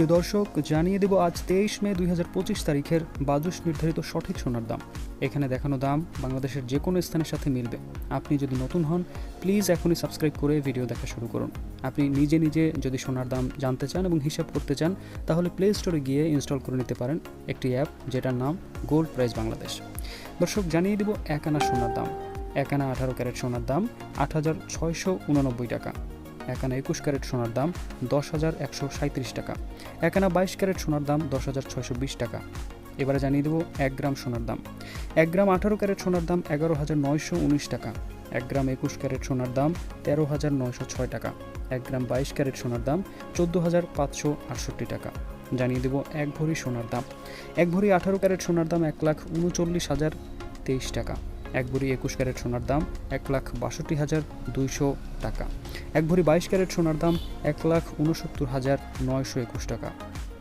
প্রিয় দর্শক, জানিয়ে দেব আজ তেইশ মে দুই হাজার পঁচিশ তারিখের বাজুস নির্ধারিত সঠিক সোনার দাম। এখানে দেখানো দাম বাংলাদেশের যে কোনো স্থানের সাথে মিলবে। আপনি যদি নতুন হন, প্লিজ এখনই সাবস্ক্রাইব করে ভিডিও দেখা শুরু করুন। আপনি নিজে নিজে যদি সোনার দাম জানতে চান এবং হিসাব করতে চান, তাহলে প্লে স্টোরে গিয়ে ইনস্টল করে নিতে পারেন একটি অ্যাপ যেটার নাম গোল্ড প্রাইস বাংলাদেশ দর্শক, জানিয়ে দেব এক আনা সোনার দাম। এক আনা আঠারো ক্যারেট সোনার দাম আট হাজার ছয়শো উননব্বই টাকা। এক আনা একুশ ক্যারেট সোনার দাম দশ হাজার একশো সাঁত্রিশ টাকা। এক আনা বাইশ ক্যারেট সোনার দাম দশ হাজার ছয়শো বিশ টাকা। এবারে জানিয়ে দেবো এক গ্রাম সোনার দাম। এক গ্রাম আঠারো ক্যারেট সোনার দাম এগারো হাজার নয়শো উনিশ টাকা। এক গ্রাম একুশ ক্যারেট সোনার দাম তেরো হাজার নয়শো ছয় টাকা। এক গ্রাম বাইশ ক্যারেট সোনার দাম চোদ্দ হাজার পাঁচশো আটষট্টি টাকা। জানিয়ে দেবো এক ভরি সোনার দাম। এক ভরি আঠারো ক্যারেট সোনার দাম এক লাখ উনচল্লিশ হাজার তেইশ টাকা। এক ভরি একুশ ক্যারেট সোনার দাম এক লাখ বাষট্টি হাজার দুইশো টাকা। এক ভরি বাইশ ক্যারেট সোনার দাম এক লাখ উনসত্তর হাজার নয়শো একুশ টাকা।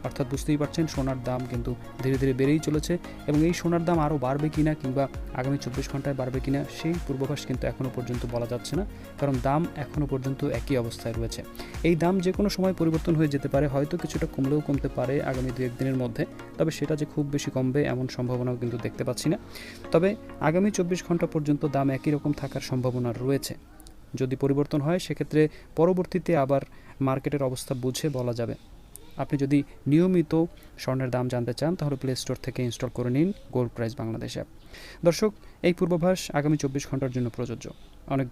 অর্থাৎ বুঝতেই পারছেন, সোনার দাম কিন্তু ধীরে ধীরে বেড়েই চলেছে এবং এই সোনার দাম আরও বাড়বে কিনা কিংবা আগামী চব্বিশ ঘন্টায় বাড়বে কিনা সেই পূর্বাভাস কিন্তু এখনও পর্যন্ত বলা যাচ্ছে না, কারণ দাম এখনও পর্যন্ত একই অবস্থায় রয়েছে। এই দাম যে কোনো সময় পরিবর্তন হয়ে যেতে পারে, হয়তো কিছুটা কমলেও কমতে পারে আগামী দু একদিনের মধ্যে, তবে সেটা যে খুব বেশি কমবে এমন সম্ভাবনাও কিন্তু দেখতে পাচ্ছি না। তবে আগামী চব্বিশ ঘণ্টা পর্যন্ত দাম একই রকম থাকার সম্ভাবনা রয়েছে। যদি পরিবর্তন হয়, সেক্ষেত্রে পরবর্তীতে আবার মার্কেটের অবস্থা বুঝে বলা যাবে। আপনি যদি নিয়মিত স্বর্ণের দাম জানতে চান, তাহলে প্লে স্টোর থেকে ইনস্টল করে নিন গোল্ড প্রাইস বাংলাদেশ অ্যাপ দর্শক, এই পূর্বাভাস আগামী চব্বিশ ঘণ্টার জন্য প্রযোজ্য। অনেক